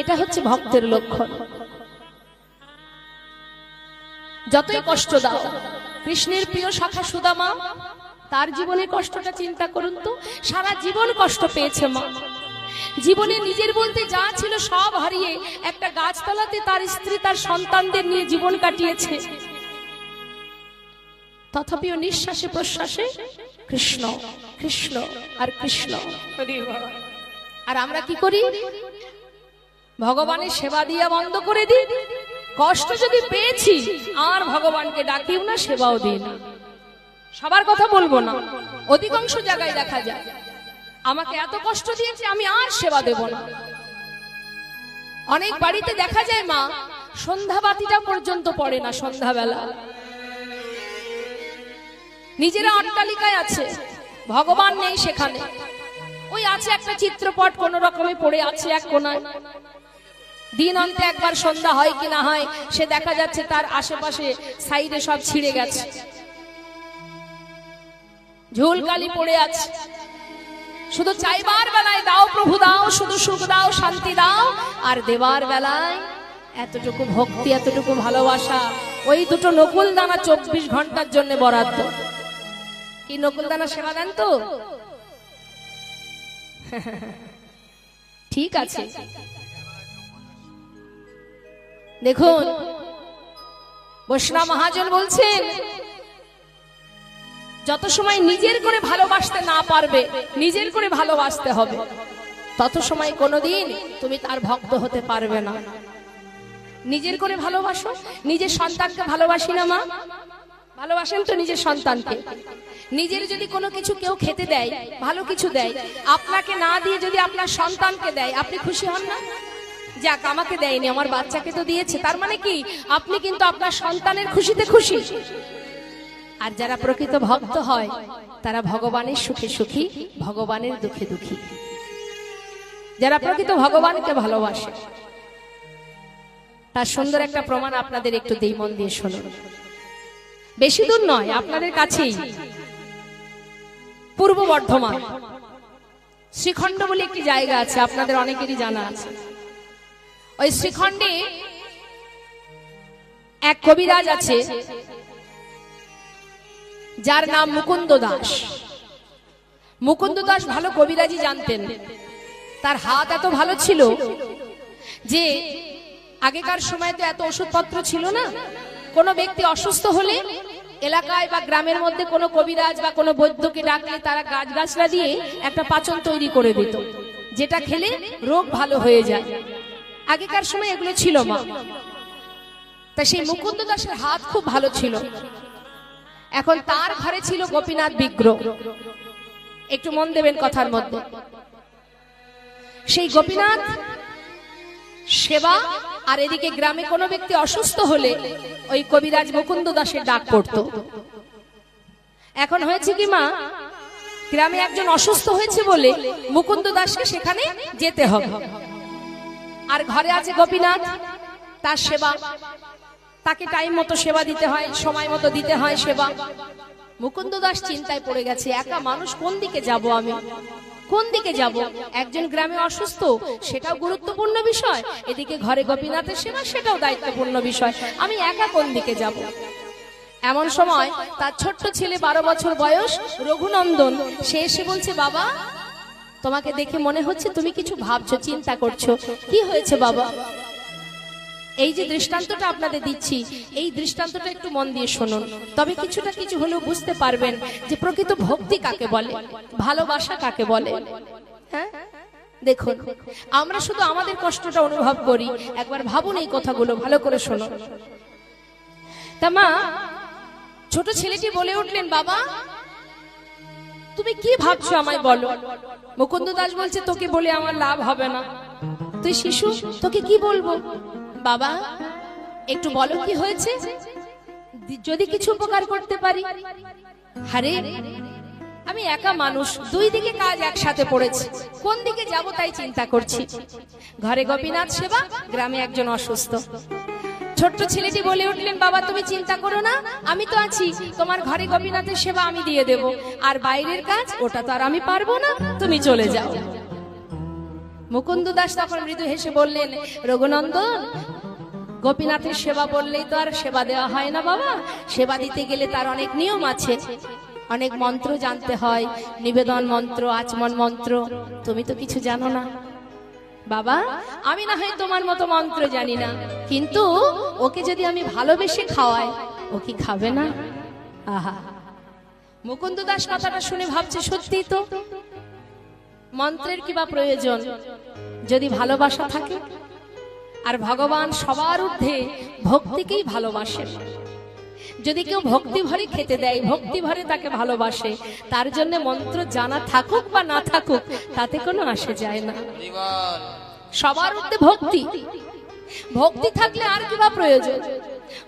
এটা হচ্ছে ভক্তের লক্ষণ। যতই কষ্ট দাও, কৃষ্ণের প্রিয় শাখা সুদামা, তার জীবনের কষ্টটা চিন্তা করুন তো, সারা জীবন কষ্ট পেয়েছে মা। জীবনে নিজের বলতে যা ছিল সব হারিয়ে একটা গাছতলাতে তার স্ত্রী তার সন্তানদের নিয়ে জীবন কাটিয়েছে। তথাপিও নিঃশ্বাসে প্রশ্বাসে কৃষ্ণ কৃষ্ণ আর কৃষ্ণ। আর আমরা কি করি? ভগবানের সেবা দিয়া বন্ধ করে দিন। কষ্ট যদি পেয়েছি, আর ভগবানকে ডাকিও না, সেবাও দিই না। সবার কথা বলব না। অধিকাংশ জায়গায় দেখা যায়, আমাকে এত কষ্ট দিয়েছে, আমি আর সেবা দেব না। অনেক বাড়িতে দেখা যায় মা, সন্ধ্যা বাতিটা পর্যন্ত পড়ে না সন্ধ্যাবেলা। নিজেরা অট্টালিকায় আছে, ভগবান নেই সেখানে। ওই আছে একটা চিত্রপট, কোন রকমে পড়ে আছে এক কোনায়। দিন অন্তে একবার সন্ধ্যা হয় কি না হয়, সে দেখা যাচ্ছে তার আশেপাশে সাইডে সব ছিঁড়ে গেছে। ঝুলকালি পড়ে আছে। শুধু চাইবার বেলায় দাও প্রভু দাও, শুধু সুখ দাও, শান্তি দাও, আর দেবার বেলায় এতটুকু ভক্তি, এতটুকু ভালোবাসা, ওই দুটো নকুল দানা চব্বিশ ঘণ্টার জন্য বরাদ্দ। কি নকুল দানা সেবা দেন তো? ঠিক আছে। দেখুন বৈষ্ণব মহাজন বলছেন যত সময় নিজের করে ভালোবাসতে না পারবে নিজের করে ভালোবাসতে হবে। তত সময় কোনোদিন তুমি তার ভক্ত হতে পারবে না। নিজের করে ভালোবাসো নিজের সন্তানকে ভালোবাসি না মা। ভালোবাসেন তো নিজের সন্তানকে। নিজের যদি কোনো কিছু কেউ খেতে দেয় ভালো কিছু দেয় আপনাকে না দিয়ে যদি আপনার সন্তানকে দেয় আপনি খুশি হন না? যাক, আমাকে দেয়নি, আমার বাচ্চাকে তো দিয়েছে। তার মানে কি? আপনি কিন্তু আপনার সন্তানের খুশিতে খুশি। আর যারা প্রকৃত ভক্ত হয়, তারা ভগবানের সুখে সুখী, ভগবানের দুঃখে দুঃখী। যারা প্রকৃত ভগবানকে ভালোবাসে, তার সুন্দর একটা প্রমাণ আপনাদের একটু দেই, মন দিয়ে শুনুন। বেশি দূর নয়, আপনাদের কাছেই। পূর্ব বর্ধমান। শ্রীখণ্ড বলে একটি জায়গা আছে, আপনাদের অনেকেরই জানা আছে। ওই শ্রীখণ্ডে এক কবিরাজ আছে, যার নাম মুকুন্দ দাস। মুকুন্দ দাস ভালো কবিরাজি জানতেন। তার হাত এত ভালো ছিল যে আগেকার সময় তো এত ওষুধপত্র ছিল না। কোনো ব্যক্তি অসুস্থ হলে এলাকায় বা গ্রামের মধ্যে কোনো কবিরাজ বা কোনো বৈদ্যকে ডাকলে তারা গাছ গাছলা দিয়ে একটা পাচন তৈরি করে দিত, যেটা খেলে রোগ ভালো হয়ে যায়। আগেকার সময় এগুলো ছিল মা। তা সেই মুকুন্দ দাসের হাত খুব ভালো ছিল। এখন তার ঘরে ছিল গোপীনাথ বিগ্রহ। একটু মন দেবেন কথার মধ্যে। সেই গোপীনাথ সেবা আর এদিকে গ্রামে কোনো ব্যক্তি অসুস্থ হলে ওই কবিরাজ মুকুন্দ দাসের ডাক পড়তো। এখন হয়েছে কি মা? গ্রামে একজন অসুস্থ হয়েছে বলে মুকুন্দ দাসকে সেখানে যেতে হবে। আর ঘরে আছে গোপীনাথ, তার সেবা। তাকে টাইম মতো সেবা দিতে হয়, সময় মতো দিতে হয় সেবা। মুকুন্দ দাস চিন্তায় পড়ে গেছে, একা মানুষ কোন দিকে যাব আমি? কোন দিকে যাব? একজন গ্রামে অসুস্থ, সেটাও গুরুত্বপূর্ণ বিষয়। এদিকে ঘরে গোপীনাথের সেবা, সেটাও দায়িত্বপূর্ণ বিষয়। আমি একা কোন দিকে যাব? এমন সময় তার ছোট্ট ছেলে বারো বছর বয়স, রঘুনন্দন। সে এসে বলছে, বাবা তোমাকে দেখে মনে হচ্ছে তুমি কিছু ভাবছ, চিন্তা করছ। কি হয়েছে, বাবা? এই যে দৃষ্টান্তটা আপনাদের দিচ্ছি, এই দৃষ্টান্তটা একটু মন দিয়ে শুনুন। তবে কিছুটা কিছু হলেও বুঝতে পারবেন যে প্রকৃত ভক্তি কাকে বলে, ভালোবাসা কাকে বলে। হ্যাঁ? দেখুন, আমরা শুধু আমাদের কষ্টটা অনুভব করি। একবার ভাবুন এই কথাগুলো, ভালো করে শুনুন। তা মা, ছোট ছেলেটি বলে উঠলেন, বাবা তুমি কি ভাবছ আমায় বলো? মুকুন্দ দাস বলছে, তোকে বলে আমার লাভ হবে না। তুই শিশু, তোকে কি বলব? বাবা, একটু বলো কি হয়েছে? যদি কিছু উপকার করতে পারি। আরে, আমি একা মানুষ, দুই দিকে কাজ একসাথে পড়েছে। কোন দিকে যাব তাই চিন্তা করছি। ঘরে গোপীনাথ সেবা, গ্রামে একজন অসুস্থ। ছোট্ট ছেলেটি বলে উঠলেন, বাবা, তুমি চিন্তা করো না, আমি তো আছি। তোমার ঘরে গোপীনাথের সেবা আমি দিয়ে দেব। আর বাইরের কাজ, ওটা তো আর আমি পারব না। তুমি চলে যাও। মুকুন্দ দাস তখন মৃদু হেসে বললেন, রঘুনন্দন, গোপীনাথের সেবা বললেই তো আর সেবা দেওয়া হয় না, বাবা। সেবা দিতে গেলে তার অনেক নিয়ম আছে। অনেক মন্ত্র জানতে হয়। নিবেদন মন্ত্র, আচমন মন্ত্র। তুমি তো কিছু জানো না। বাবা, আমি না হয় তোমার মতো মন্ত্র জানি না। কিন্তু ওকে যদি আমি ভালোবেসে খাওয়াই, ও কি খাবে না? আহা। মুকুন্দ দাস কথাটা শুনে ভাবছে সত্যি তো? মন্ত্রের কি বা প্রয়োজন? যদি ভালোবাসা থাকে? আর ভগবান সবার ঊর্ধ্বে ভক্তিকেই ভালোবাসে যদি কেউ ভক্তি ভরে খেতে দেয়, ভক্তি ভরে তাকে ভালোবাসে, তার জন্য মন্ত্র জানা থাকুক বা না থাকুক, তাতে কোনো আসে যায় না। সবার মধ্যে ভক্তি। ভক্তি থাকলে আর কি বা প্রয়োজন?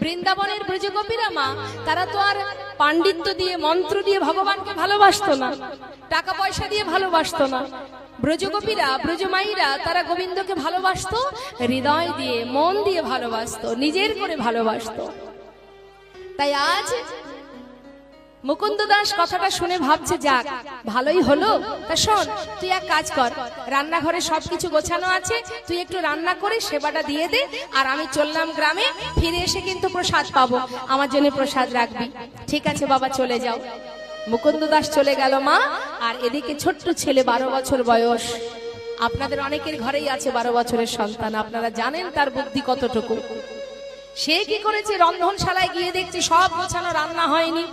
বৃন্দাবনের ব্রজগোপীরা মা, তারা তো আর পাণ্ডিত্য দিয়ে, মন্ত্র দিয়ে ভগবানকে ভালোবাসতো না, টাকা পয়সা দিয়ে ভালোবাসতো না। ব্রজগোপীরা, ব্রজমাইরা, তারা গোবিন্দকে ভালোবাসতো, হৃদয় দিয়ে, মন দিয়ে ভালোবাসত, নিজের করে ভালোবাসতো। তাই আজ মুকুন্দ দাস কথাটা শুনে ভাবছে, যাক, ভালোই হলো। তা শোন, তুই এক কাজ কর। রান্নাঘরে সবকিছু গোছানো আছে, তুই একটু রান্না করে সেবাটা দিয়ে দে, আর আমি চললাম গ্রামে, ফিরে এসে কিন্তু প্রসাদ পাবো। আমার জন্য প্রসাদ রাখবি। ঠিক আছে, বাবা, চলে যাও। মুকুন্দ দাস চলে গেল, মা, আর এদিকে ছোট্ট ছেলে, বারো বছর বয়স। আপনাদের অনেকের ঘরেই আছে বারো বছরের সন্তান। আপনারা জানেন তার বুদ্ধি কতটুকু। সে কি করেছে? রন্ধনশালায় গিয়ে দেখছি সব গোছানো রান্না হয়নি।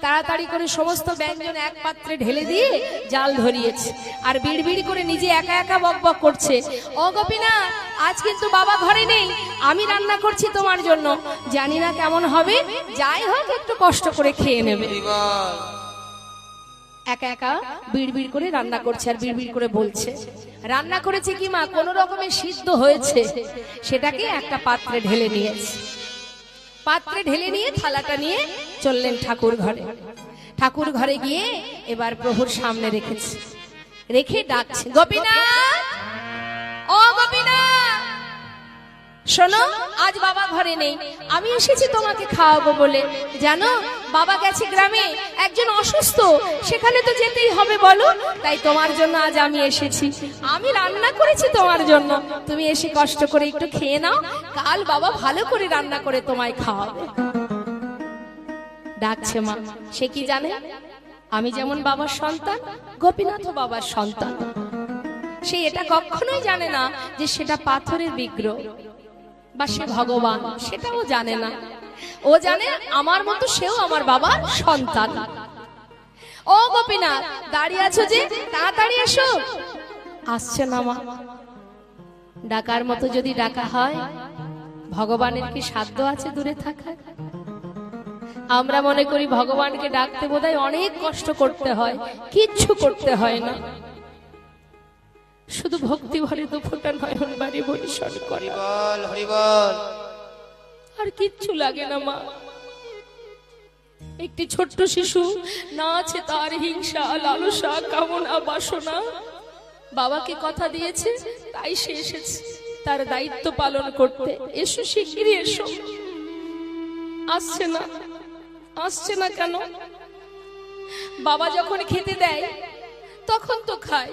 তাড়াতাড়ি করে সমস্ত ব্যঞ্জন এক পাত্রে ঢেলে দিয়ে জাল ধরিয়েছে আর বিড়বিড় করে নিজে একা একা বক বক করছে। ও গোপীনা, আজ কিন্তু বাবা ঘরে নেই। আমি রান্না করছি তোমার জন্য। জানি না কেমন হবে। যাই হোক, একটু কষ্ট করে খেয়ে নেবে। একা একা বিড়বিড় করে রান্না করছে আর বিড়বিড় করে বলছে। রান্না করেছে কি মা? কোন রকমের সিদ্ধ হয়েছে। সেটাকে একটা পাত্রে ঢেলে নিয়েছে। পাত্রে ঢেলে নিয়ে থালাটা নিয়ে চললেন ঠাকুর ঘরে। ঠাকুর ঘরে গিয়ে এবার প্রভুর সামনে রেখেছে। রেখে ডাকছে, গোপীনাথ! ও গোপীনাথ! শোনো, আজ বাবা ঘরে নেই। আমি এসেছি তোমাকে খাওয়াবো বলে। জানো, বাবা গেছে গ্রামে, একজন অসুস্থ। সেখানে তো যেতেই হবে বলো। তাই তোমার জন্য আজ আমি এসেছি। আমি রান্না করেছি তোমার জন্য। তুমি এসে কষ্ট করে একটু খেয়ে নাও। কাল বাবা ভালো করে রান্না করে তোমায় খাওয়াবে। ডাকছে মা। সে কি জানে? আমি যেমন বাবার সন্তান, গোপীনাথও বাবার সন্তান। সে এটা কখনোই জানে না যে সেটা পাথরের বিগ্রহ। বা সে ভগবান, সেটাও জানে না। ও জানে আমার মতো সেও আমার বাবার সন্তান। ও গোপীনাথ, দাঁড়িয়ে আছো যে, তাড়াতাড়ি এসো। আসছে না মা। ডাকার মতো যদি ডাকা হয়, ভগবানের কি সাধ্য আছে দূরে থাকা আমরা মনে করি ভগবানকে ডাকতে বোধহয় অনেক কষ্ট করতে হয়, কিচ্ছু করতে হয় না। শুধু ভক্তি ভরে ফোটা নয়ন বাড়ি পরিসর করে। আর কিচ্ছু লাগে না মা। একটি ছোট্ট শিশু না আছে তার হিংসা লালসা কামনা বাসনা। বাবাকে কথা দিয়েছে তাই সে এসেছে। তার দায়িত্ব পালন করতে। এসো শিগগিরই এসো। আসছে না। আসছে না কেন? বাবা যখন খেতে দেয় তখন তো খায়।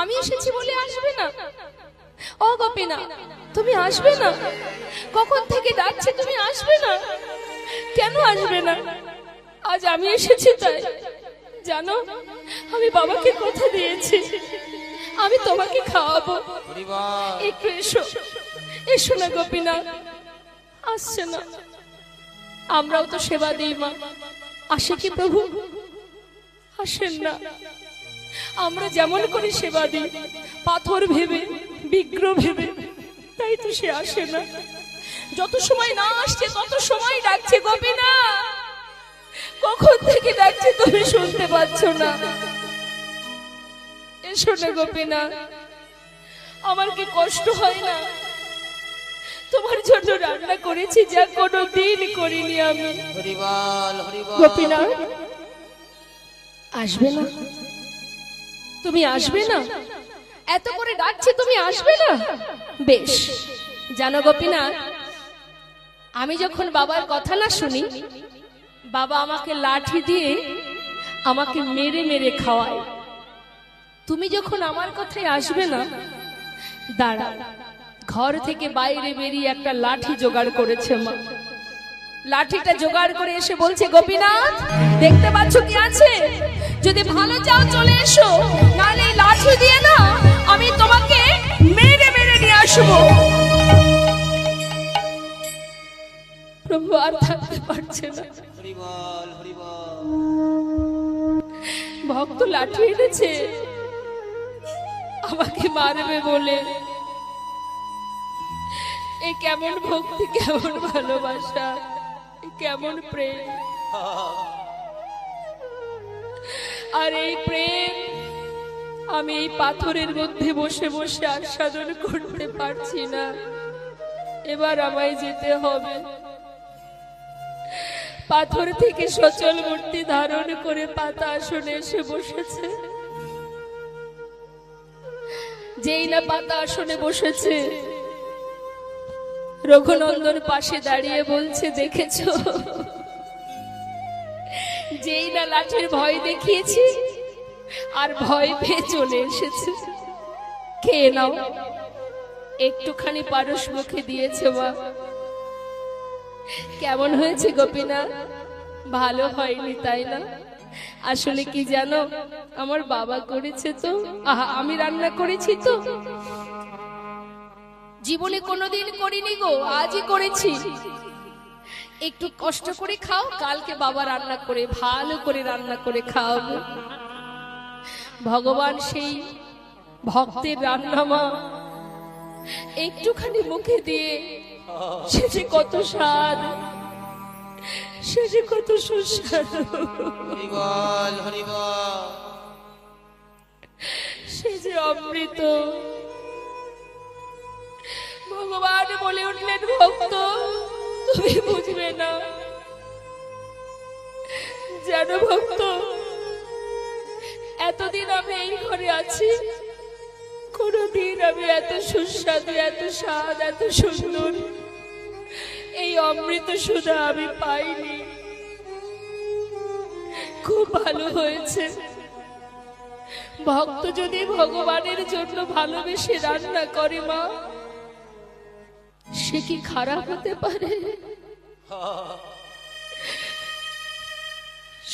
আমি এসেছি বলে আসবে না? ও গোপীনা তুমি আসবে না? কখন থেকে ডাকছে তুমি আসবে না? কেন আসবে না? আজ আমি এসেছি তাই। জানো আমি বাবাকে কথা দিয়েছি। আমি তোমাকে খাওয়াবো। একটু এসো। এসো না গোপীনা আসছে না। আমরাও তো সেবা দিই মা। আসে কি প্রভু? আসেন না। আমরা যেমন করে সেবা দিই পাথর ভেবে বিগ্রহ ভেবে তাই তো সে আসে না। যত সময় না আসছে তত সময় ডাকছে গোপীনা কখন থেকে ডাকছে তুমি শুনতে পাচ্ছ না? এসো না গোপীনা আমার কি কষ্ট হয় না? তোমার জন্য রান্না করেছি যা কোনো দিন করিনি আমি। হরিবল হরিবল। গোপীনা আসবে না? তুমি আসবে না? এত করে ডাকছে তুমি আসবে না? বেশ। জানো গোপীনা আমি যখন বাবার কথা না শুনি বাবা আমাকে লাঠি দিয়ে আমাকে মেরে মেরে খাওয়ায়। তুমি যখন আমার কথায় আসবে না দাঁড়া ঘর থেকে বাইরে বেরিয়ে একটা লাঠি জোগাড় করেছে মা। লাঠিটা জোগাড় করে এসে বলছে গোপীনাথ দেখতে পাচ্ছ কি আছে? যদি ভালো চাও চলে এসো, নাহলে লাঠি দিয়ে না আমি তোমাকে মেরে মেরে নিয়ে আসব। প্রভু আর থাকতে পারছে না। ভক্ত লাঠি এনেছে। আমাকে মারবে বলে। এ কেমন ভক্তি, কেমন ভালোবাসা কেমন প্রেম। আর এই প্রেম আমি এই পাথরের মধ্যে বসে বসে আস্বাদন করতে পারছি না। এবার আমায় যেতে হবে। পাথর থেকে সচল মূর্তি ধারণ করে পাতা আসনে এসে বসেছে। যেই না পাতা আসনে বসেছে, রঘুনন্দন পাশে দাঁড়িয়ে বলছে, দেখেছ? যেই না লাঠির ভয় দেখিয়েছি, আর ভয় পেয়ে চলে এসেছে। খেয়ে নাও। একটুখানি পারস মুখে দিয়েছে মা। কেমন হয়েছে গোপীনা? ভালো হয়নি, তাই না? আসলে কি জানো, আমার বাবা করেছে তো। আহা, আমি রান্না করেছি তো। জীবনে কোনোদিন করিনি গো, আজই করেছি। একটু কষ্ট করে খাও কালকে বাবা রান্না করে ভালো করে রান্না করে খাওয়াবো ভগবান সেই ভক্তের রান্না মা একটুখানি মুখে দিয়ে সে যে কত স্বাদ সে যে কত সুস্বাদু। সে যে অমৃত। ভগবান বলে উঠলেন ভক্ত না। জানো ভক্ত, এতদিন আমি এই ঘরে আছি। কোনদিন আমি এত সুস্বাদু, এত স্বাদ, এত সুন্দর এই অমৃত সুধা আমি পাইনি। খুব ভালো হয়েছে। ভক্ত যদি ভগবানের জন্য ভালোবেসে রান্না করে মা, সে কি খারাপ হতে পারে?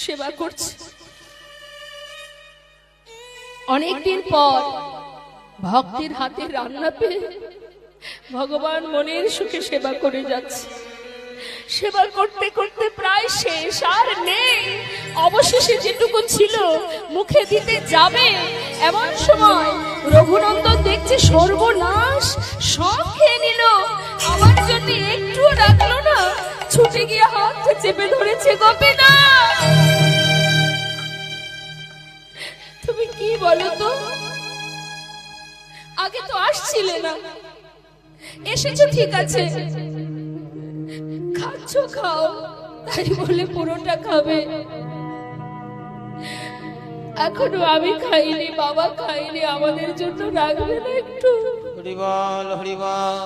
সেবা করছে। অনেকদিন পর ভক্তির হাতে রান্না পেয়ে ভগবান মনের সুখে সেবা করে যাচ্ছে। সেবা করতে করতে প্রায় শেষ আর নেই। অবশেষে যেটুকু ছিল মুখে দিতে যাবে। এমন সময় রঘুনন্দন দেখছে সর্বনাশ সব ছুটে গিয়ে হাতটা চেপে ধরেছে গোপীনা তুমি কি বলো তো? আগে তো আসছিলে না। এসেছ ঠিক আছে। খাচ্ছ, খাও, তাই বলে পুরোটা খাবে। এখনও আমি খাইনি, বাবা খাইনি, আমাদের জন্য রাখবে না একটু। হরি বল হরি বল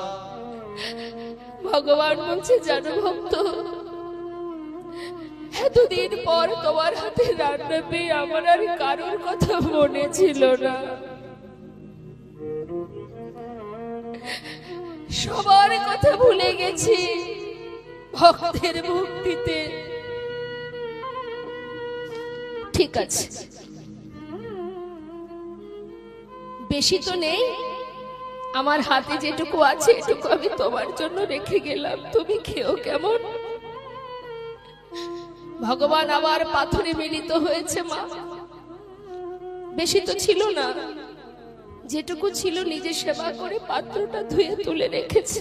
ভগবান বলছে, জানো ভক্ত, এতদিন পর তোমার হাতে রান্না পেয়ে আমার আর কারোর কথা মনে ছিল না। সবার কথা ভুলে গেছি ভক্তের ভক্তিতে ঠিক আছে। বেশি তো নেই। আমার হাতে যেটুকু আছে, এটুকু আমি তোমার জন্য রেখে গেলাম। তুমি খেও কেমন? ভগবান আবার পাথরে মিলিত হয়েছে, মা। বেশি তো ছিল না। যেটুকু ছিল, নিজে সেবা করে পাত্রটা ধুয়ে তুলে রেখেছে।